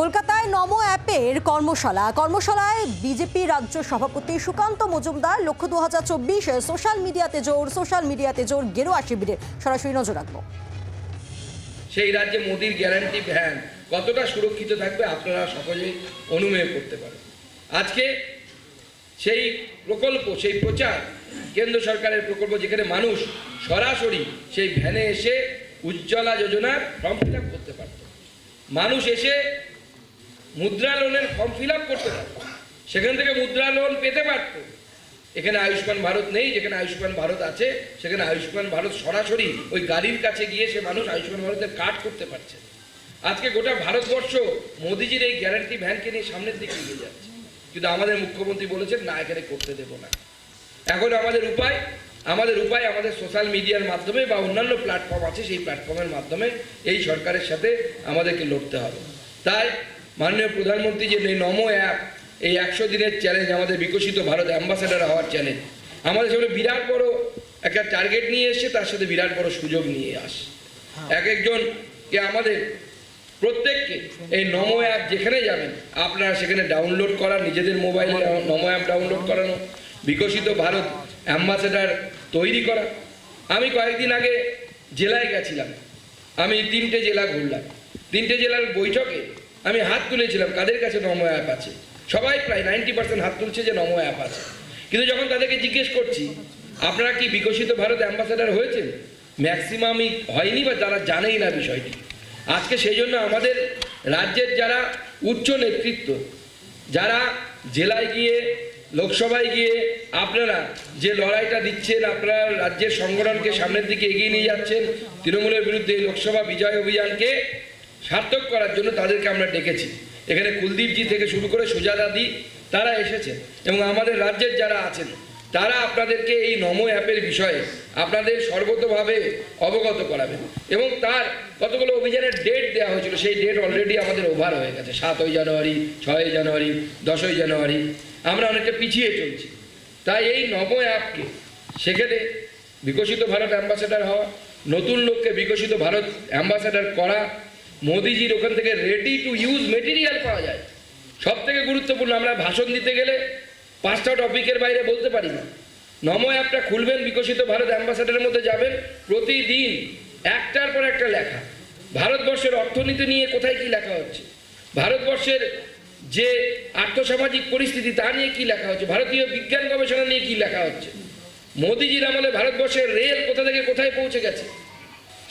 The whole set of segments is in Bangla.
কলকাতায় নমো অ্যাপের কর্মশালা। কর্মশালায় বিজেপি রাজ্য সভাপতি সুকান্ত মজুমদার, লক্ষ্য দু হাজার চব্বিশ, সোশ্যাল মিডিয়াতে জোর, সোশ্যাল মিডিয়াতে জোর, গেরুয়া শিবিরের। সরাসরি নজর রাখব। সেই রাজ্যে মোদির গ্যারান্টি ভ্যান কতটা সুরক্ষিত থাকবে আপনারা সকলেই অনুমেয় করতে পারেন। আজকে সেই প্রকল্প, সেই প্রচার, কেন্দ্র সরকারের প্রকল্প যেখানে মানুষ সরাসরি সেই ভ্যানে এসে উজ্জ্বলা যোজনার ফর্ম ফিল করতে পারত। মানুষ এসে মুদ্রা লোনের ফর্ম ফিল আপ করতে পারত। সেখান থেকে মুদ্রা লোন পেতে পারত। এখানে আয়ুষ্মান ভারত নেই, যেখানে আয়ুষ্মান ভারত আছে, সেখানে আয়ুষ্মান ভারত সরাসরি ওই গাড়ির কাছে গিয়ে সে মানুষ আয়ুষ্মান ভারতের কার্ড করতে পারছে। আজকে গোটা ভারতবর্ষ মোদিজির এই গ্যারান্টি ভ্যানকে নিয়ে সামনের দিকে এগিয়ে যাচ্ছে। কিন্তু আমাদের মুখ্যমন্ত্রী বলেছেন, না, এখানে করতে দেবো না। এখন আমাদের উপায় আমাদের উপায় আমাদের সোশ্যাল মিডিয়ার মাধ্যমে বা অন্যান্য প্ল্যাটফর্ম আছে, সেই প্ল্যাটফর্মের মাধ্যমে এই সরকারের সাথে আমাদেরকে লড়তে হবে। তাই মাননীয় প্রধানমন্ত্রী যে এই নমো অ্যাপ এই একশো দিনের চ্যালেঞ্জ আমাদের বিকশিত ভারত অ্যাম্বাসেডার হওয়ার চ্যালেঞ্জ আমাদের সামনে বিরাট বড় একটা টার্গেট নিয়ে এসে তার সাথে বিরাট বড় সুযোগ নিয়ে আস। এক একজনকে আমাদের প্রত্যেককে এই নমো অ্যাপ যেখানে যাবেন আপনারা সেখানে ডাউনলোড করা নিজেদের মোবাইলে নমো অ্যাপ ডাউনলোড করানো বিকশিত ভারত অ্যাম্বাসেডার তৈরি করা। আমি কয়েকদিন আগে জেলায় গেছিলাম। আমি তিনটে জেলা ঘুরলাম। তিনটে জেলার বৈঠকে আমি হাত তুলেছিলাম, কাদের কাছে নমো অ্যাপ আছে? সবাই প্রায় নাইনটি পার্সেন্ট হাত তুলছে যে নমো অ্যাপ আছে। কিন্তু যখন তাদেরকে জিজ্ঞেস করছি, আপনারা কি বিকশিত ভারত অ্যাম্বাসেডার হয়েছেন? ম্যাক্সিমামই হয়নি বা তারা জানেই না বিষয়টি। আজকে সেই জন্য আমাদের রাজ্যের যারা উচ্চ নেতৃত্ব, যারা জেলায় গিয়ে, লোকসভায় গিয়ে আপনারা যে লড়াইটা দিচ্ছেন, আপনারা রাজ্যের সংগঠনকে সামনের দিকে এগিয়ে নিয়ে যাচ্ছেন, তৃণমূলের বিরুদ্ধে এই লোকসভা বিজয় অভিযানকে সার্থক করার জন্য তাদেরকে আমরা ডেকেছি। এখানে কুলদীপজি থেকে শুরু করে সুজাদাদি তারা এসেছেন এবং আমাদের রাজ্যের যারা আছেন, তারা আপনাদেরকে এই নমো অ্যাপের বিষয়ে আপনাদের সর্বতভাবে অবগত করাবেন এবং তার কতগুলো অভিযানের ডেট দেওয়া হয়েছিল, সেই ডেট অলরেডি আমাদের ওভার হয়ে গেছে। সাতই জানুয়ারি, ছয়ই জানুয়ারি, দশই জানুয়ারি, আমরা অনেকটা পিছিয়ে চলছি। তাই এই নমো অ্যাপকে সেখানে বিকশিত ভারত অ্যাম্বাসেডার হওয়া, নতুন লোককে বিকশিত ভারত অ্যাম্বাসেডার করা মোদিজির ওখান থেকে রেডি টু ইউজ মেটেরিয়াল পাওয়া যায়। সব থেকে গুরুত্বপূর্ণ, আমরা ভাষণ দিতে গেলে পাঁচটা টপিকের বাইরে বলতে পারি না। নমো অ্যাপটা খুলবেন, বিকশিত ভারত অ্যাম্বাসেডারের মধ্যে যাবেন, প্রতিদিন একটার পর একটা লেখা। ভারতবর্ষের অর্থনীতি নিয়ে কোথায় কি লেখা হচ্ছে? ভারতবর্ষের যে আর্থসামাজিক পরিস্থিতি, তা নিয়ে কি লেখা হচ্ছে? ভারতীয় বিজ্ঞান গবেষণা নিয়ে কি লেখা হচ্ছে? মোদিজির আমলে ভারতবর্ষের রেল কোথা থেকে কোথায় পৌঁছে গেছে?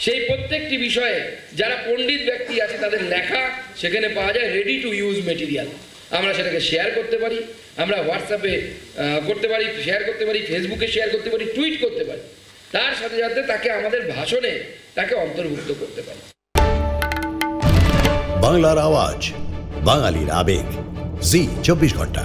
সেই প্রত্যেকটি বিষয়ে যারা পণ্ডিত ব্যক্তি আছে, তাদের লেখা সেখানে পাওয়া যায় রেডি টু ইউজ মেটেরিয়াল আমরা সেটাকে শেয়ার করতে পারি, আমরা হোয়াটসঅ্যাপে করতে পারি শেয়ার করতে পারি ফেসবুকে শেয়ার করতে পারি টুইট করতে পারি। তার সাথে সাথে তাকে আমাদের ভাষণে তাকে অন্তর্ভুক্ত করতে পারি। বাংলার আওয়াজ, বাঙালির আবেগ। জি, চব্বিশ ঘণ্টা।